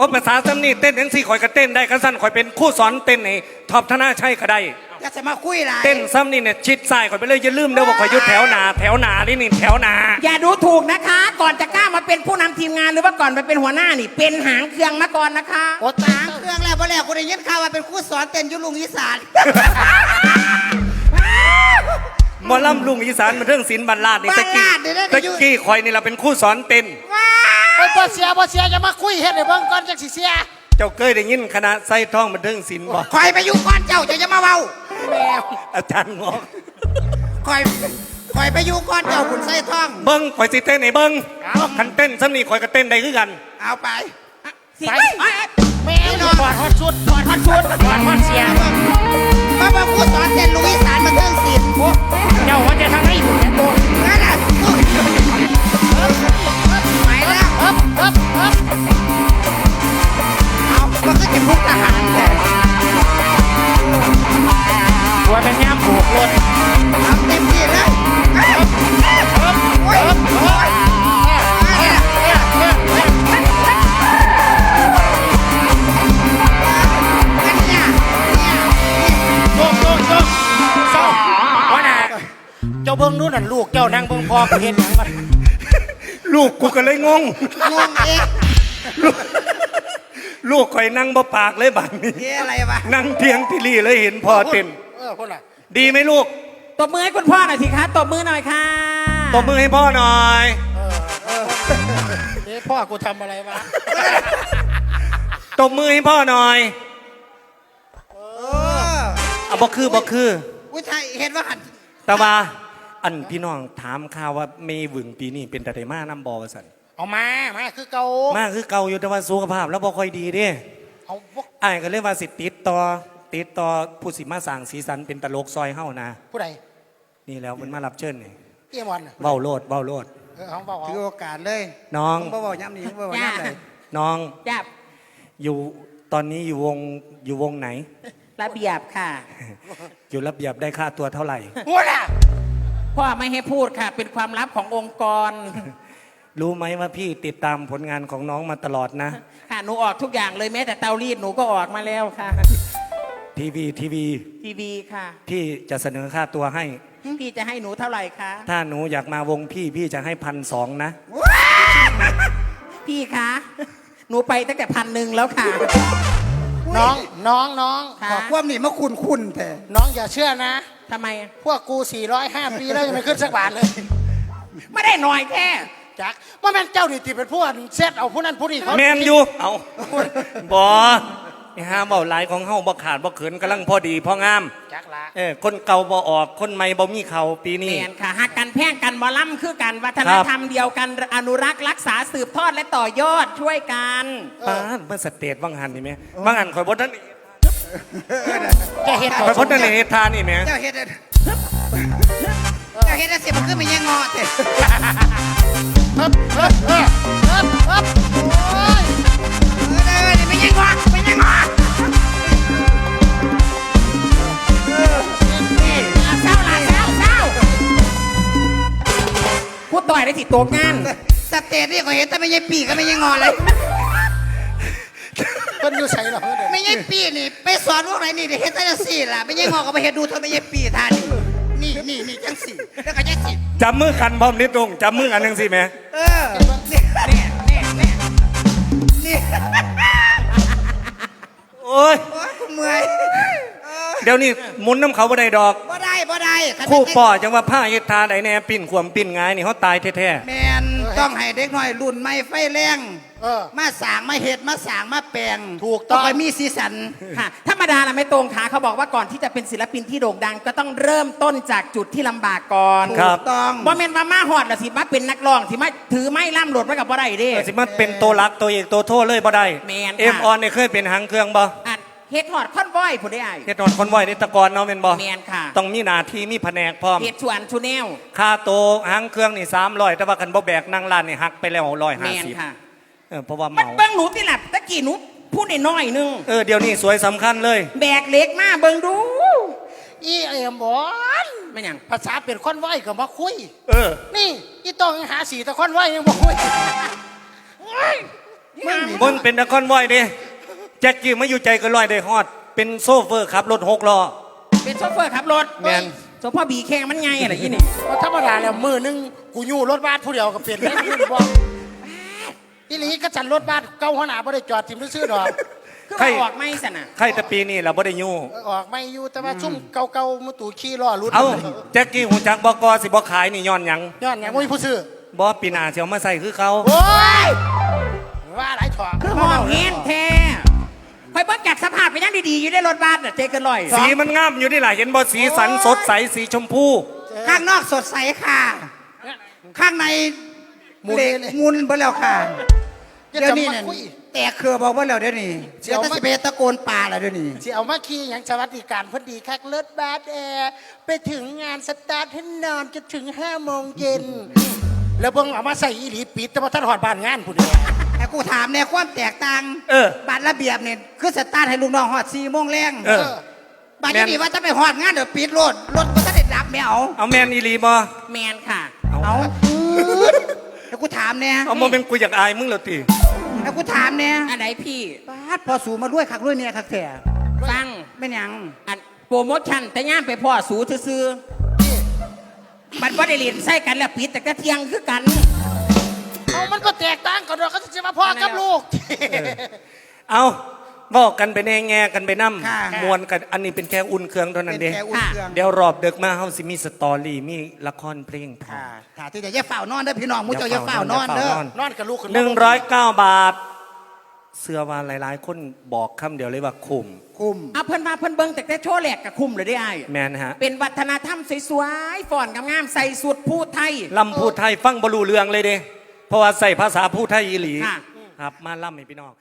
โอ้ภาษาซ้ำนี่เต้นทั้งสี่ข่อยก็เต้นได้กันสั้นข่อยเป็นคู่สอนเต้นให้ท็อปธนาชัยก็ได้ อย่าจะมาคุยหลายเต้นซ้ำนี่เนี่ยชิดซ้ายข่อยไปเลยอย่าลืมเด้อว่าข่อยอยุดแถวหนาแถวหนานี่นี่แถวหนาอย่าดูถูกนะคะ ก่อนจะกล้ามาเป็นผู้นำทีมงานหรือว่าก่อนมาเป็นหัวหน้านี่ เป็นหางเครื่องมาก่อนนะคะโอ้หางเครื่องแล้วพอแล้วกูได้ยินข่าวว่าเป็นครูสอนเต้นอยุลุงอีสานหมอลำลุงอีสานมันเรื่องศิลป์บรรลาดนี่ตะกี้บรรลาดนี่ได้ตะกี้ข่อยนี่เราเป็นคู่สอนเต้นโอ้ยบ่เสียบ่เสียอย่ามาคุยเฮ็ดให้เบิ่งก่อนจักสิเสียเจ้าเคยได้ยินคณะไส้ท่องบันเทิงศิลป์บ่คอยไปอยู่ก่อนเจ้าจะจะมาเว้าแมวอาจารย์งอกคอยคอยไปอยู่ก่อนเจ้าคุณไส้ท่อง เบิ้งข่อยสิเต้นให้เบิ้งคันเต้นซ้ำนี่ข่อยก็เต้นได้คือกัน เอาไปสิไปเอ้ยแมวถอดฮอดชุดถอดฮอดชุดถอดฮอดเสียมาบอกครูสอนเต้นลุงอีสานมาเทิงศิลป์ เป็นยามผูกรถเอาเต็มที่เลยโอ้ยโอ้ยมาเนี่ยอันเนี้ยเนี่ยโยกโยกโยกเศร้าว่าน่ะเจ้าเบิ่งนู่นน่ะลูกเจ้านั่งเบิ่งพ่อก็เห็นหยังมันลูกกูก็เลยงง งงเอ๊ะลูกข่อยนั่งบ่ปากเลยบัดนี้ เอ๊ะอะไรวะ นั่งเทียงที่รี่เลยเห็นพ่อเต้น เออคนน่ะดีไหมลูก ตบมือให้คุณพ่อหน่อยสิคะตบมือหน่อยค่ะตบมือให้พ่อหน่อย เอ๊ะพ่อกูทำอะไรวะตบมือให้พ่อหน่อยเอออะบ่คือบ่คือ อุ้ยไทยเห็นว่าหันแต่ว่า อันพี่น้องถามข่าวว่าเมย์หวึงปีนี้เป็นแต่ไดมาน้ำบอว่าสันเอามามาคือเก่ามาคือเก่าอยู่แต่ว่าสุขภาพ แล้วบ่ค่อยดีเด้เอาพวก อ้ายก็เลยว่าสิติดต่อ ติดต่อผู้สิมาสร้างสีสันเป็นตลกซอยเฮานะผู้ใดนี่แล้วมันมารับเชิญนี่เอี่ยมวันน่ะเว้าโลดเว้าโลด เออเอาเบาเอาถือโอกาสเลยน้อง ผมบ่บอกย้ำนี้ผมบ่บอกย้ำเลยน้องจับอยู่ตอนนี้อยู่วงอยู่วงไหน ระเบียบค่ะ อยู่ระเบียบได้ค่าตัวเท่าไหร่ หัวน่ะพ่อไม่ให้พูดค่ะ เป็นความลับขององค์กร รู้ไหมว่าพี่ติดตามผลงานของน้องมาตลอดนะ ค่ะ หนูออกทุกอย่างเลยแม้แต่เตารีดหนูก็ออกมาแล้วค่ะ ทีวีทีวีทีวีค่ะ พี่จะเสนอค่าตัวให้ พี่จะให้หนูเท่าไหร่คะถ้าหนูอยากมาวงพี่พี่จะให้พันสองนะ พี่คะหนูไปตั้งแต่พันหนึ่งแล้วค่ะ น้องน้องน้องค่ะ ขอความนี่มาคุณคุณแต่น้องอย่าเชื่อนะ ทำไมพวกกู 405 ปีแล้วยังไม่ขึ้นสักบาทเลยไม่ได้หน่อยแค่จักว่าแม่นเจ้านี่ติเป็นผู้อันเซตเอาผู้นั้นผู้นี้เขาแมนอยู่เอาบอ ไอ้ห้าเบาหลายของเฮาบ่ขาดบ่เขินกำลังพอดีพองาม จักละเออคนเก่าบ่ออกคนใหม่บ่มีเขาปีแมนี้นค่ะหักกันแพ่งกันหมอล่ำคือกันวัฒนธรรมเดียวกันอนุรักษ์รักษาสืบทอดและต่อยอดช่วยกันป้าดมันสเตทว่างหันนี่แม่ว่างหันข่อยบ่ทันจะเห็นข่อยบ่ทันได้เฮ็ดทานนี่แม่เจ้าเฮ็ดอะเจ้าเฮ็ดอะเสียมันขึ้นมาแย่งงอแต่ฮึบฮึบฮึบฮึบฮึบโอ้ย สิตัวงานสเตจนี่ก็เห็นแต่ไม่ใช่ปีก็ไม่ใช่งอเลยเพิ่นอยู่ใส่หรอเด้อไม่ใช่ปีนี่ ไปสอนพวกไหนนี่เดี๋ยวเฮ็ดแต่จังสี่ล่ะไม่ใช่งอก็ไปเฮ็ดดูเท่าไม่ใช่ปีท่านี่นี่นี่นี่จังสี่แล้วก็จังสี่จับมือกันพร้อมนิดตรงจับมือกันจังซี่แม่เออนี่นี่นี่นี่นี่โอ้ยโอ้ยกูเมื่อยเออเดี๋ยวนี้หมุนน้ำเขาบ่ได้ดอกบ่ได้ บ่ได้คันคู่ป่อจังว่าผ้าเฮ็ดทาใดแน่ปิ้นขวมปิ้นงายนี่เขาตายแท้แมนต้องให้เด็กน้อยรุ่นใหม่ไฟแรงเออมาสร้างมาเฮ็ดมาสร้างมาแปลงถูกต้อง ไปมีสีสันค่ะธรรมดาละไม่ตรงค่ะเขาบอกว่าก่อนที่จะเป็นศิลปินที่โด่งดัง ก็ต้องเริ่มต้นจากจุดที่ลำบากก่อนๆครับ ถูกต้องบ่แม่นว่ามาหอดละสิมาเป็นนักร้องสิมาถือไม้ล่ำโหลดมากับบ่ได้เด้สิมันเป็นตัวรักตัวเอกตัวโทษเลยบ่ได้แม่นค่ะ เอ็มออนเนี่ยเคยเป็นหางเครื่องบ่อัน เฮ็ดหอดคอนวอยผู้ได้อ้ายเฮ็ดนอนคนไหวในตะกอนเนาะแม่นบ่แม่นค่ะต้องมีหน้าที่มีแผนกพร้อม เฮ็ดชวนชูแนวค่าโตวหางเครื่องนี่300แต่ว่าคันบ่แบกนั่งร้านนี่หักไปแล้วแม่นค่ะ150เออเพราะว่ามันเมา เบิ่งหนูติหลับตะกี้หนูพูดน้อยๆนึง เออเดี๋ยวนี้สวยสำคัญเลย แบกเหล็กมาเบิ่งดูอีเอ็มบอนไม่หยังภาษาเป็นคนไหวก็มาคุย เออ นี่อีต้องหาสีตะคนไหวยังบ่คุยเฮ้ยมึงนี่มึงเป็นนครวอยเด้ แจ็คกี้มาอยู่ใจก็ลอยได้ฮอด เป็นโซเฟอร์ขับรถหกล้อ เป็นโชเฟอร์ขับรถแม่นโซพ่อบีแข่งมันไงอะไรยี่นี่ว่าธรรมดาแล้วมือหนึงกูอยู่รถบ้านผู้เดียวก็เปลี่ยนเลยมึงบอกอีหลีก็จันรถบ้านเก้าหัวหน้าบ่ได้จอดทิมซื่อๆดอกคือใคร มาออกไม่สนะใครแต่ปีนี้เราบ่ได้ยู่ ออกไม่อยู่แต่ว่าซุ่มเก่าๆมุตูขี้ล้อรุดเอ้าแจ็คกี้หูจักบอกกสิบ่ขายนี่ย้อนหยังย้อนหยังบ่มีผู้ซื้อบ่ปีหน้าสิเอามาใส่คือเขาโอ้ย ดีๆอยู่ในรถบัสน่ะเจเกันลอยสีมันงามอยู่นี่ล่ะเห็นบ่สีสันสดใสสีชมพู ข้างนอกสดใสค่ะ ข้างในมุนเละเลยมุนไปแล้วค่ะอย่าเดี๋ยวจะนี้มาเนี่ยคุยแตกเครือบอกว่าแล้วเดี๋ยวนี้เดี๋เดี๋ยยววมาจะไปตะโกนป่าแล้วเดี๋ยวนี้สิเอามาขี่อย่างสวัสดิการพอดีคักเลิศบาสแอร์ไปถึงงานสตาร์ทให้นอนจะถึงห้าโมงเย็น แล้วเบิ่งเอามาใส่อีหลีปิดแต่ว่าท่านหอดบ้านงานผู้เดียว แต่กูถามเนี่ยความแตกต่างเออบัตรระเบียบเนี่ยคือสตาร์ทให้ลูกน้องหอดสี่โมงแรงเออ บัตรนี้ว่าจะไปหอดงานเดี๋ยวปิดรถรถก็จะได้รับไม่เอาเอาแมนอีหลีบ่แมนค่ะเอาแล้วกูถามเนี่ยเอามาเป็นกูอยากอายมึงแล้วติแล้วกูถามเนี่ยอันไหนพี่บาดพอสูมาด้วยคักด้วยเนี่ยคักแท้ฟังไม่นหยังอันโปรโมชั่นแต่ย่ามไปพ่อสูซื้อๆมันว่าได้เรียนใส่กันแล้วปิดแต่ก็เที่ยงคือกัน เอามันก็แตกต่างกันด้วยเขาจะมาพ่อกับลูก เอาบอกกันไปแน่แง่กันไปนํค่ะ มวนกันอันนี้เป็นแค่อุ่นเครื่องเท่านั้เป็นนเด้แค่อุ่นเครื่องเดี๋ยวรอบเดึกมาเฮาสิมีสตอรี่มีละครเพลงพร้อค่ะม ค่ะที่จะอย่าเฝ้านอนเด้อพี่น้องมุ้เจ้าอย่าเฝ้านอนเด้อ นอนกับลูกขึ้นหนึ่งร้อยเก้าบาท เสื้อว่าหลาย ๆ คนบอกคำเดียวเลยว่าคุ้มคุมเอาเพิ่นว่าเพิ่นเบิ้งแต่แต่โชว์แหลกกับคุมเลยได้ไอ้แมนฮะเป็นวัฒนธรรมสวยๆฝ่อนงามๆใส่สุดพูดไทย ลำพูดไทยฟังบรูเรืองเลยเด้ เพราะว่าใส่ภาษาพูดไทยอีหลีค่ะ ครับมาล่ำให้พี่น้อง